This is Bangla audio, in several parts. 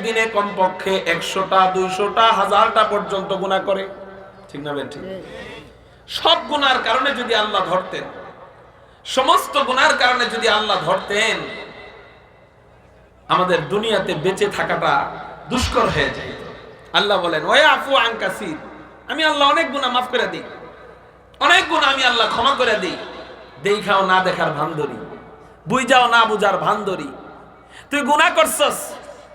একদিনে কমপক্ষে একশোটা দুইশোটা হাজারটা পর্যন্ত গুণা করে। ঠিক না ঠিক সব গুনার কারণে যদি আল্লাহ ধরতেন সমস্ত গুনার কারণে যদি আল্লাহ ধরতেন আমাদের দুনিয়াতে বেঁচে থাকাটা দুষ্কর হয়ে যায় আল্লাহ বলেন ওয়া আফু আন কাসির। আমি আল্লাহ অনেক গুনাহ মাফ করে দিই। অনেক গুনাহ আমি আল্লাহ ক্ষমা করে দিই। দেখাও না দেখার ভান্দরি। বুঝাও না বুঝার ভান্দরি। তুই গুনাহ করছস?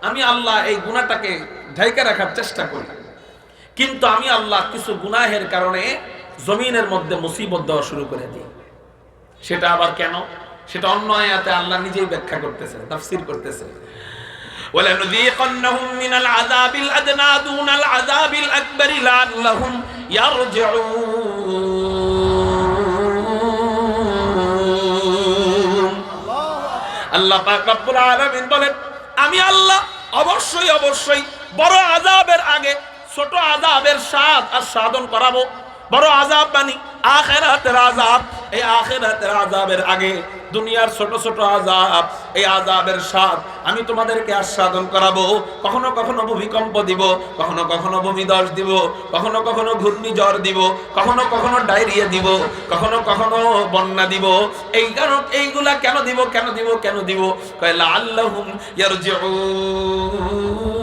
আমি আল্লাহ এই গুনাহটাকে ঢাইকা রাখার চেষ্টা করি কিন্তু আমি আল্লাহ কিছু গুনাহের কারণে জমিনের মধ্যে মুসিবত দেওয়া শুরু করে দিই সেটা আবার কেন সেটা অন্য আয়াতে আল্লাহ নিজেই ব্যাখ্যা করতেছেন তাফসীর করতেছেন ولنذيقنهم من العذاب الأدنى دون العذاب الأكبر لعلهم يرجعون আল্লাহ পাক রব্বুল আলামিন বলেন আমি আল্লাহ অবশ্যই অবশ্যই বড় আজাবের আগে, ছোট আজাবের স্বাদ আর সাধন করাবো। বড় আজাব মানি আখেরাতের আজাব এই আখেরাতের আজাবের আগে দুনিয়ার ছোট ছোট আযাব এই আজাবের স্বাদ আমি তোমাদেরকে আস্বাদন করাবো। কখনো কখনো ভূমিকম্প দিব, কখনো কখনো ভূমিদশ দিব, কখনো কখনো ঘূর্ণিঝড় দিব, কখনো কখনো ডায়রিয়া দিব, কখনো কখনো বন্যা দিব। এই কারণ এইগুলা কেন দিব কেন দিব কেন দিব? কয়লা আল্লাহুম ইয়ারজিউন।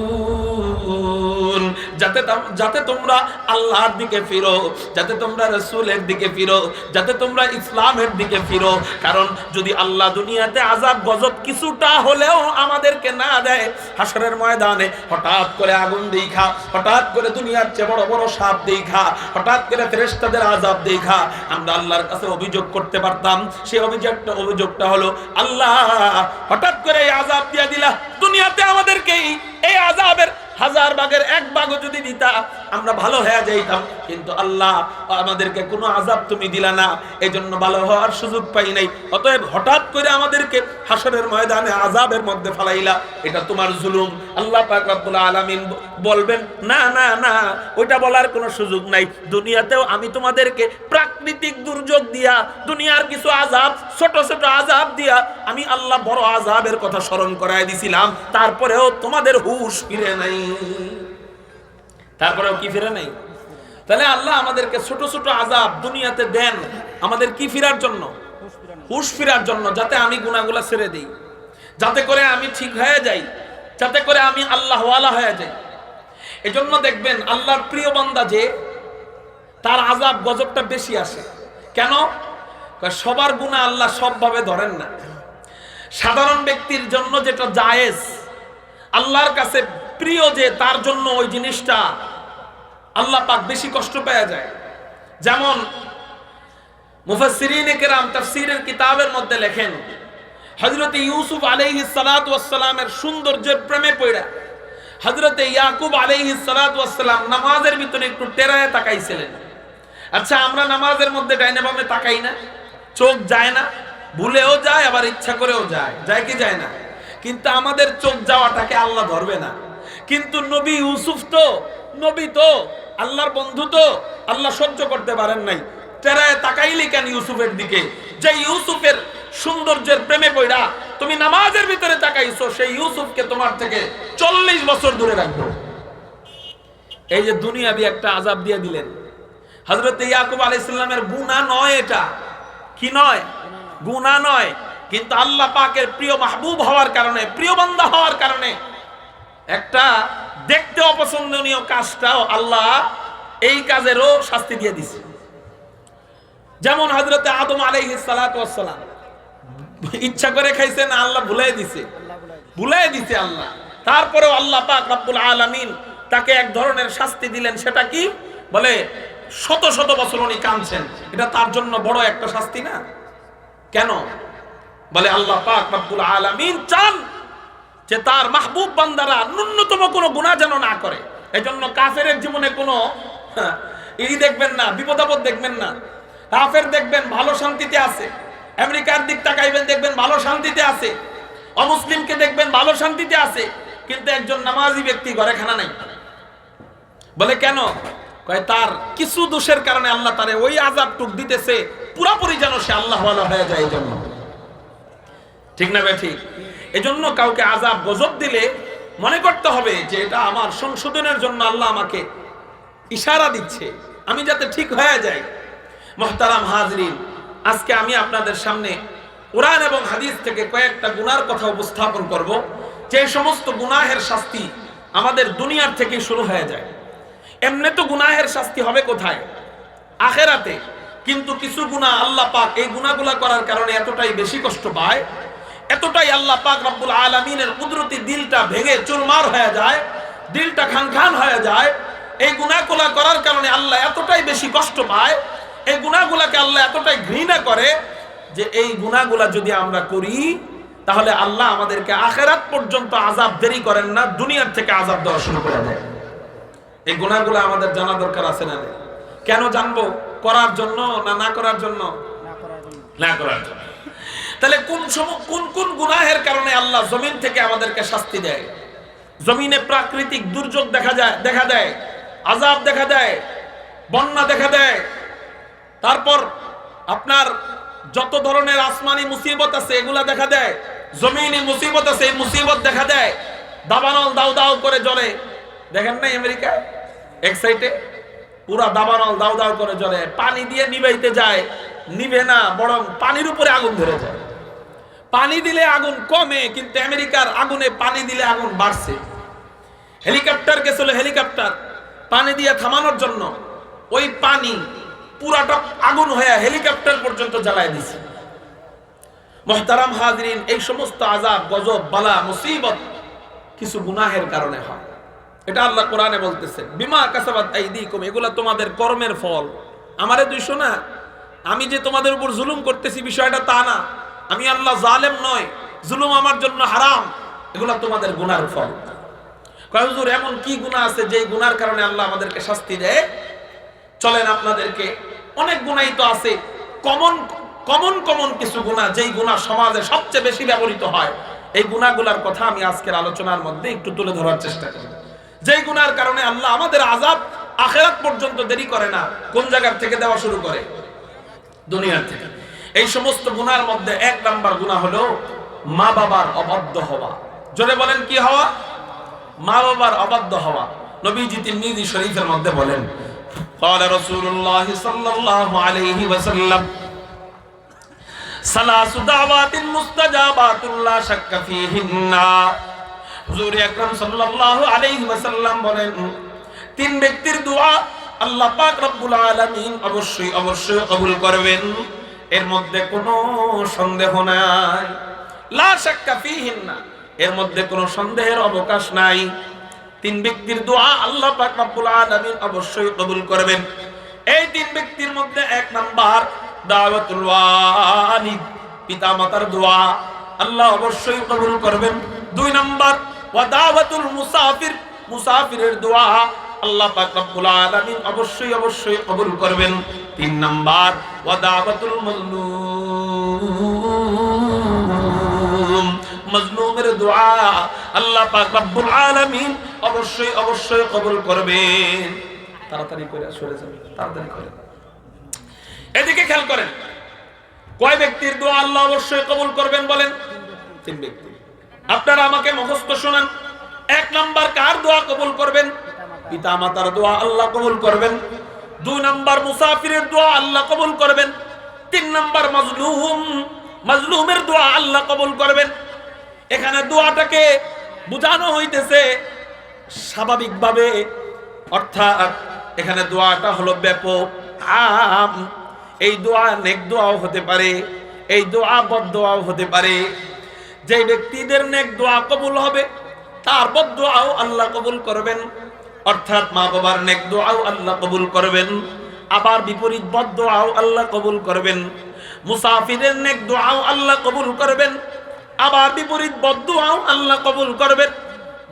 যাতে যাতে তোমরা আল্লাহর দিকে ফিরো, যাতে তোমরা রসুলের দিকে ফিরো, যাতে তোমরা ইসলামের দিকে ফিরো। কারণ যদি আল্লাহ দুনিয়াতে আজাব গজব কিছুটা হলেও আমাদেরকে না দেয় হাসরের ময়দানে হঠাৎ করে আগুন দেখা, হঠাৎ করে দুনিয়ার চেয়ে বড় বড় সাপ দেখা, হঠাৎ করে ফেরেশতাদের আজাব দেখা, আমরা আল্লাহর কাছে অভিযোগ করতে পারতাম। সেই অভিযোগটা অভিযোগটা হলো, আল্লাহ হঠাৎ করে এই আজাব দিয়া দিলা। দুনিয়াতে আমাদেরকে এই- এই আজাবের হাজার ভাগের এক ভাগও যদি দিতা, আমরা ভালো হয়ে যাইতাম। কিন্তু আল্লাহ আমাদেরকে কোনো আজাব তুমি দিলা না। এই জন্য ভালো হওয়ার সুযোগ পাই নাই। অতএব হঠাৎ করে আমাদেরকে হাসরের ময়দানে আজাবের মধ্যে ফালাইলা, এটা তোমার জুলুম। আল্লাহ পাক আলামিন বলবেন, না না না, ওইটা বলার কোনো সুযোগ নাই। দুনিয়াতেও আমি তোমাদেরকে প্রাকৃতিক দুর্যোগ দিয়া, দুনিয়ার কিছু আজাব ছোট ছোট আজাব দিয়া, আমি আল্লাহ বড় আজাবের কথা স্মরণ করায় দিছিলাম। তারপরেও তোমাদের হুশ ফিরে নাই। তারপরেও কি ফিরে নাই? তাহলে আল্লাহ আমাদেরকে ছোট ছোট আজাব দুনিয়াতে দেন আমাদের কি ফিরার জন্য? হুশ ফিরার জন্য, যাতে আমি গুনাহগুলা ছেড়ে দিই। যাতে করে আমি ঠিক হয়ে যাই, যাতে করে আমি আল্লাহ আল্লাহওয়ালা হয়ে যাই। এজন্য দেখবেন আল্লাহর প্রিয় বান্দা যে, তার আজাব গজবটা বেশি আসে। কেন? সবার গুণা আল্লাহ সবভাবে ধরেন না। সাধারণ ব্যক্তির জন্য যেটা জায়েজ, আল্লাহর কাছে প্রিয় যে তার জন্য ওই জিনিসটা আল্লাহ পাক বেশি কষ্ট পাওয়া যায়। যেমন মুফাসসিরিনে কেরাম তাফসীরের কিতাবের মধ্যে লেখেন, হযরত ইউসুফ আলাইহিস সালাতু ওয়াস সালামের সৌন্দর্যের প্রেমে পড়া হযরত ইয়াকুব আলাইহিস সালাতু ওয়াস সালাম নামাজের ভিতরে একটু টেরায় তাকাইছিলেন। আচ্ছা আমরা নামাজের মধ্যে ডাইনে বামে তাকাই না, চোখ যায় না, ভুলেও যায়, আবার ইচ্ছা করেও যায় যায় কি যায় না? কিন্তু আমাদের চোখ যাওয়াটাকে আল্লাহ ধরবে না। কিন্তু নবী ইউসুফ তো, নবী তো, আল্লাহর বন্ধু তো, আল্লাহ সহ্য করতে পারেন নাই। টেরায় তাকাইলি কেন ইউসুফের দিকে? যে ইউসুফের সৌন্দর্যের প্রেমে পড়া তুমি নামাজের ভিতরে তাকাইছো, সেই ইউসুফকে তোমার থেকে চল্লিশ বছর দূরে রাখব। এই যে দুনিয়া দিয়ে একটা আজাব দিয়ে দিলেন। হজরত ইয়াকুব আলাইসাল্লামের গুণা নয় এটা। কি নয়? গুণা নয়। কিন্তু আল্লাহ পাকের প্রিয় মাহবুব হওয়ার কারণে, প্রিয় বান্দা হওয়ার কারণে একটা দেখতে অপছন্দনীয় কাজটাও আল্লাহ এই কাজেরও শাস্তি দিয়ে দিছে। যেমন হজরতে আদম আলাইহিস সালাতু ইচ্ছা করে খাইছে না আল্লাহ ভুলাই দিছে। ভুলাই দিছে আল্লাহ। তারপরেও আল্লাহ পাক রব্বুল আলামিন তাকে এক ধরনের শাস্তি দিলেন সেটা কি? বলে শত শত বছর উনি কাঁদছেন। এটা তার জন্য বড় একটা শাস্তি না? কেন? বলে আল্লাহ পাক রব্বুল আলামিন চান যে তার মাহবুব বান্দারা ন্যূনতম কোনো গুনাহ যেন না করে। এজন্য কাফের জীবনে কোনো হ্যাঁ, ই দেখবেন না বিপদ আপদ দেখবেন না। কাফের দেখবেন ভালো শান্তিতে আছে। আমেরিকার দিক তাকাইবেন দেখবেন ভালো শান্তিতে আছে। অমুসলিমকে দেখবেন ভালো শান্তিতে আছে। কিন্তু একজন নামাজি ব্যক্তি ঘরে খানা নাই। বলে কেন? কয় তার কিছু দোষের কারণে আল্লাহ তারে ওই আজাব টুক দিতেছে পুরাপুরি যেন সে আল্লাহ হয়ে যায় এই জন্য ঠিক না ভাই ঠিক? এজন্য কাউকে আজাব গজব দিলে মনে করতে হবে যে এটা আমার সংশোধনের জন্য আল্লাহ আমাকে ইশারা দিচ্ছে। আমি যাতে ঠিক হয়ে যাই। মহতারাম হাজরিন, আজকে আমি আপনাদের সামনে কোরআন এবং হাদিস থেকে কয়েকটা গুনার কথা উপস্থাপন করব। যে সমস্ত গুনাহের শাস্তি আমাদের দুনিয়ার থেকে শুরু হয়ে যায়। এমনি তো গুনাহের শাস্তি হবে কোথায়? আখেরাতে। কিন্তু কিছু গুনাহ আল্লাহ পাক এই গুনাহগুলা করার কারণে এতটাই বেশি কষ্ট পায় এতটাই আল্লাহ পাক রব্বুল আলামিনের কুদরতি দিলটা ভেঙে চুরমার হয়ে যায় দিলটা খান খান হয়ে যায়। এই গুনাহগুলা করার কারণে আল্লাহ এতটাই বেশি কষ্ট পায় এই গুনাহগুলাকে আল্লাহ এতটাই ঘৃণা করে যে এই গুনাহগুলা যদি আমরা করি তাহলে আল্লাহ আমাদেরকে আখেরাত পর্যন্ত আজাব দেরি করেন না দুনিয়ার থেকে আজাব দেওয়া শুরু করে দেয় এই গুণাগুলো আমাদের জানা দরকার আছে না কেন জানব? করার জন্য না না করার জন্য। না করার জন্য। তাহলে কোন কোন কোন গুনাহের কারণে আল্লাহ জমিন থেকে আমাদেরকে শাস্তি দেয়? জমিনে প্রাকৃতিক দুর্যোগ দেখা যায়, দেখা দেয় আজাব দেখা দেয়, বন্যা দেখা দেয়। তারপর আপনার যত ধরনের আসমানি মুসিবত আছে, এগুলা দেখা দেয়। জমিনি মুসিবত আছে, এই মুসিবত দেখা দেয়। দাবানল দাও দাও করে জ্বলে। দেখেন নাই আমেরিকা? এক সাইডে পুরা দাবানল দাও দাও করে জ্বলে। পানি দিয়ে নিবাইতে যায়। নিবে না, বরং পানির উপরে আগুন ধরে যায়। পানি দিলে আগুন কমে, কিন্তু আমেরিকার আগুনে পানি দিলে আগুন বাড়ছে। হেলিকপ্টার গেছিল হেলিকপ্টার, পানি দিয়ে থামানোর জন্য। ওই পানি পুরাটা আগুন হয়ে হেলিকপ্টার পর্যন্ত জ্বালায় দিছে। মহতারাম হাজরিন, এই সমস্ত আজাব গজব, বালা, মুসিবত কিছু গুনাহের কারণে হয়। এটা আল্লাহ কোরআনে বলতেছে, বিমা কাসাবাত আইদিকুম এগুলা তোমাদের কর্মের ফল। আমারে দুইশো না, আমি যে তোমাদের উপর জুলুম করতেছি বিষয়টা তা না। আমি আল্লাহ জালেম নয় জুলুম আমার জন্য হারাম, এগুলা তোমাদের গুনার ফল। হুজুর, এমন কি গুনাহ আছে যেই গুনার কারণে আল্লাহ আমাদেরকে শাস্তি দেয়? চলেন আপনাদেরকে, অনেক গুণাই তো আছে, কমন কমন কমন কিছু গুণা যেই গুণা সমাজে সবচেয়ে বেশি ব্যবহৃত হয়। এই গুণাগুলার কথা আমি আজকের আলোচনার মধ্যে একটু তুলে ধরার চেষ্টা করি। যেই গুণার কারণে আল্লাহ আমাদের আজাব আখেরাত পর্যন্ত দেরি করে না, কোন জায়গার থেকে দেওয়া শুরু করে? দুনিয়ার থেকে। এই সমস্ত গুনার মধ্যে এক নাম্বার গুণা হলো মা বাবার অবাধ্য হওয়া জোরে বলেন কি হওয়া মা বাবার অবাধ্য হওয়া নবীজি তিরমিজি শরীফের মধ্যে বলেন قال رسول الله صلى الله عليه وسلم ثلاث دعوات مستجابات لا شك فيهن হুজুর আকরাম সাল্লাল্লাহু আলাইহি ওয়াসাল্লাম বলেন তিন ব্যক্তির দোয়া আল্লাহ পাক রব্বুল আলামিন অবশ্যই অবশ্যই কবুল করবেন এর মধ্যে কোনো সন্দেহ নাই। লা শাক্কা না এর মধ্যে কোনো সন্দেহের অবকাশ নাই। তিন ব্যক্তির দোয়া আল্লাহ অবশ্যই কবুল করবেন। এই তিন ব্যক্তির মধ্যে এক নাম্বার ওয়ালিদ, পিতামাতার দোয়া আল্লাহ অবশ্যই কবুল করবেন। দুই নাম্বার ওয়া দাওয়াতুল মুসাফির, মুসাফিরের দোয়া আল্লাহ পাক রব্বুল আলামিন অবশ্যই অবশ্যই কবুল করবেন। তিন নাম্বার, ওয়া দাওয়াতুল মাজলুম। মজলুমের দোয়া আল্লাহ পাক রব্বুল আলামিন অবশ্যই অবশ্যই কবুল করবেন। তাড়াতাড়ি করে সরে যান, তাড়াতাড়ি করে। এদিকে খেয়াল করেন, কয় ব্যক্তির দোয়া আল্লাহ অবশ্যই কবুল করবেন বলেন? তিন ব্যক্তি। আপনারা আমাকে মুখস্থ শোনান, এক নাম্বার কার দোয়া কবুল করবেন? পিতা মাতার দোয়া আল্লাহ কবুল করবেন। দুই নাম্বার মুসাফিরের দোয়া আল্লাহ কবুল করবেন। তিন নাম্বার মজলুম, মজলুমের দোয়া আল্লাহ কবুল করবেন। এখানে দোয়াটাকে বোঝানো হইতেছে স্বাভাবিকভাবে, অর্থাৎ এখানে দোয়াটা হলো ব্যাপক আম। এই দোয়া নেক দোয়াও হতে পারে, এই দোয়া বদ দোয়াও হতে পারে। যে ব্যক্তিদের নেক দোয়া কবুল হবে, তার বদ দোয়াও আল্লাহ কবুল করবেন। অর্থাৎ মা বাবার নেক দোয়াও আল্লাহ কবুল করবেন, আবার বিপরীত বদ দোয়াও আল্লাহ কবুল করবেন, মুসাফিরের নেক দোয়াও আল্লাহ কবুল করবেন, আবার বিপরীত বদ দোয়াও আল্লাহ কবুল করবেন,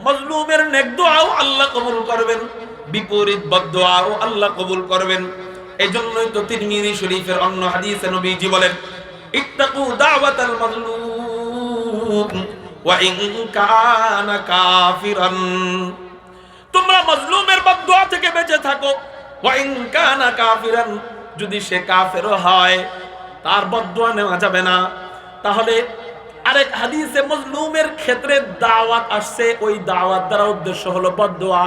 মজলুমের নেক দোয়াও আল্লাহ কবুল করবেন, বিপরীত বদ দোয়াও আল্লাহ কবুল করবেন। এজন্যই তো তিরমিজি শরীফের অন্য হাদিসে নবীজি বলেন, ইত্তাকু দাওয়াতাল মাজলুম, ওয়া ইন কানা কাফিরান। তোমরা মজলুমের বদদোয়া থেকে বেঁচে থাকো। কানা কাফিরান, যদি সে কাফেরও হয়, তার বদদোয়া নেওয়া যাবে না। তাহলে আরেক হাদিসে মজলুমের ক্ষেত্রে দাওয়াত আসছে, ওই দাওয়াত দ্বারা উদ্দেশ্য হলো বদদোয়া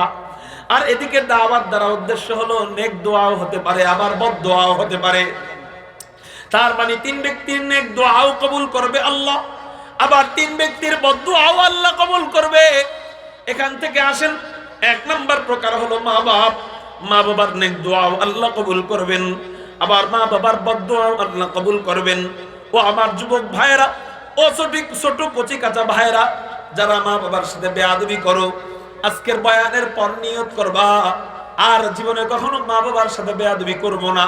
আর এদিকে দাওয়াত দ্বারা উদ্দেশ্য হলো নেক দোয়াও হতে পারে, আবার বদদোয়াও হতে পারে। তার মানে তিন ব্যক্তির নেক দোয়াও কবুল করবে আল্লাহ, আবার তিন ব্যক্তির বদদোয়াও আল্লাহ কবুল করবে। এখান থেকে আসেন এক নাম্বার প্রকার হলো মা বাপ। মা বাবার নেক দোয়াও আল্লাহ কবুল করবেন। আবার মা বাবার বদদোয়াও আল্লাহ কবুল করবেন। ও আমার যুবক ভাইয়েরা, ও ছোট ছোট কচি কাঁচা ভাইয়েরা, যারা মা বাবার সাথে বেয়াদবি করো, আজকের বয়ানের পর নিয়ত করবা। আর জীবনে কখনো মা বাবার সাথে বেয়াদবি করব না।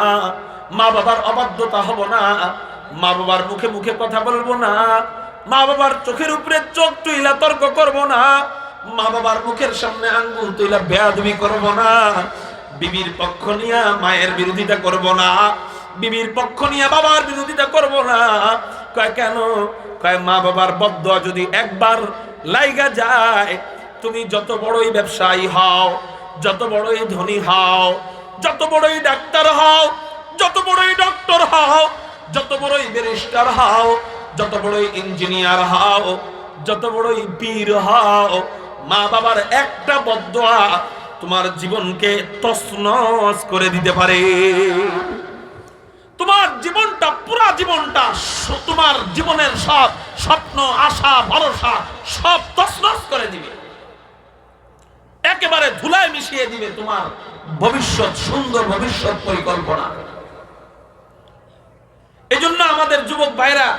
মা বাবার অবাধ্যতা হব না। মা বাবার মুখে মুখে কথা বলব না। মা বাবার চোখের উপরে চোখ তুইলা তর্ক করব না। মা বাবার মুখের সামনে আঙ্গুল তুইলা বেয়াদবি করব না। বিবির পক্ষ নিয়ে মায়ের বিরোধিতা করব না। বিবির পক্ষ নিয়ে বাবার বিরোধিতা করব না। কয়, কেন? কয় মা বাবার বদ্ধ যদি একবার লাইগা যায়, তুমি যত বড়ই ব্যবসায়ী হও, যত বড়ই ধনী হও, যত বড়ই ডাক্তার হও, যত বড়ই ডক্টর হও, যত বড়ই ব্যারিস্টার হও, যত বড়ই ইঞ্জিনিয়ার হও, যত বড়ই বীর হও মা বাবার একটা বদয়া তোমার জীবনকে তছনছ করে দিতে পারে। তোমার জীবনটা, পুরা জীবনটা তোমার জীবনের সব স্বপ্ন, আশা, ভরসা সব তছনছ করে দিবে। একেবারে ধুলায় মিশিয়ে দিবে তোমার ভবিষ্যৎ, সুন্দর ভবিষ্যৎ পরিকল্পনা। এজন্য আমাদের যুবক ভাইরা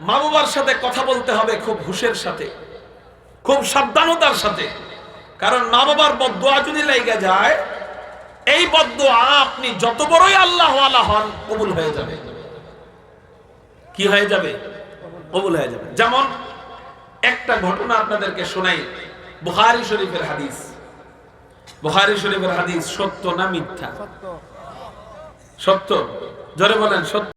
মা বাবার সাথে কথা বলতে হবে খুব হুশের সাথে। খুব সাবধানতার সাথে। কারণ মা বাবার বদোয়া যদি লেগে যায় এই বদোয়া আপনি যত বড়ই আল্লাহ আল্লাহ হন কবুল হয়ে যাবে। কি হয়ে যাবে? কবুল হয়ে যাবে। যেমন একটা ঘটনা আপনাদেরকে শোনাই বুখারী শরীফের হাদিস। বুখারী শরীফের হাদিস সত্য না মিথ্যা? সত্য। জোরে বলেন সত্য।